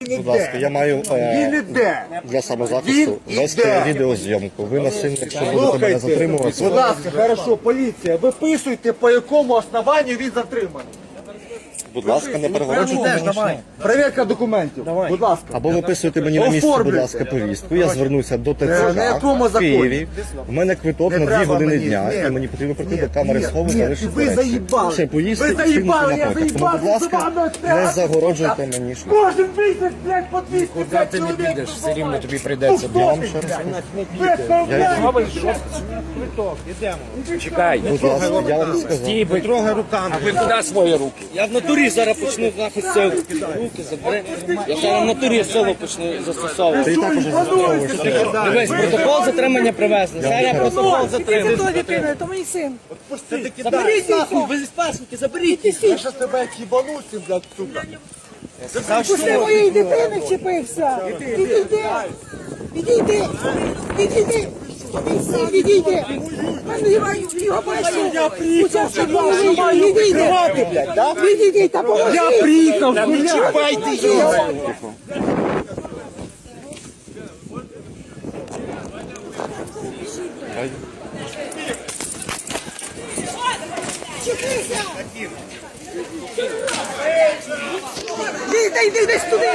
Будь ласка, я маю е, іде. для самозахисту Він вести іде. відеозйомку. Ви насильно, якщо будете мене Слухайте, затримувати, будь ласка, хорошо, поліція, виписуйте, по якому основанню він затриманий. Будь ласка, не перегороджуйте. мене. Перевірка документів, будь ласка. Або виписуйте мені на місці, будь ласка, повістку. Я звернуся до Е, ТЦК на якому в? Києві. У мене квиток на 2 години дня, і мені потрібно прийти до камери залишити ви заїбали. Ще поїсти Ви заїбали, я. Тому, будь ласка, не загороджуйте мені шлях. Кожен місяць, блядь, по 200 Куди ти не підеш, все рівно тобі прийдеться. Я вам ще раз Чекай. будь ласка, я вам сказав. Стій, трогай руками. А ви куди свої руки? Я в натурі зараз почну захист сил. Руки забери. Я зараз в натурі силу почну застосовувати. Ти також застосовуєш. Дивись, протокол затримання привезли. Зараз протокол затримання. Хто дитина? То мій син. Заберіть нахуй, ви зі спашники, заберіть. Я щас тебе як блядь, сука. Пусти моєї дитини вчепився. Відійди. Відійди. Відійди. Поможи. Я приїхав. Не чіпайте його. Чепися. Йди, йди, йди туди.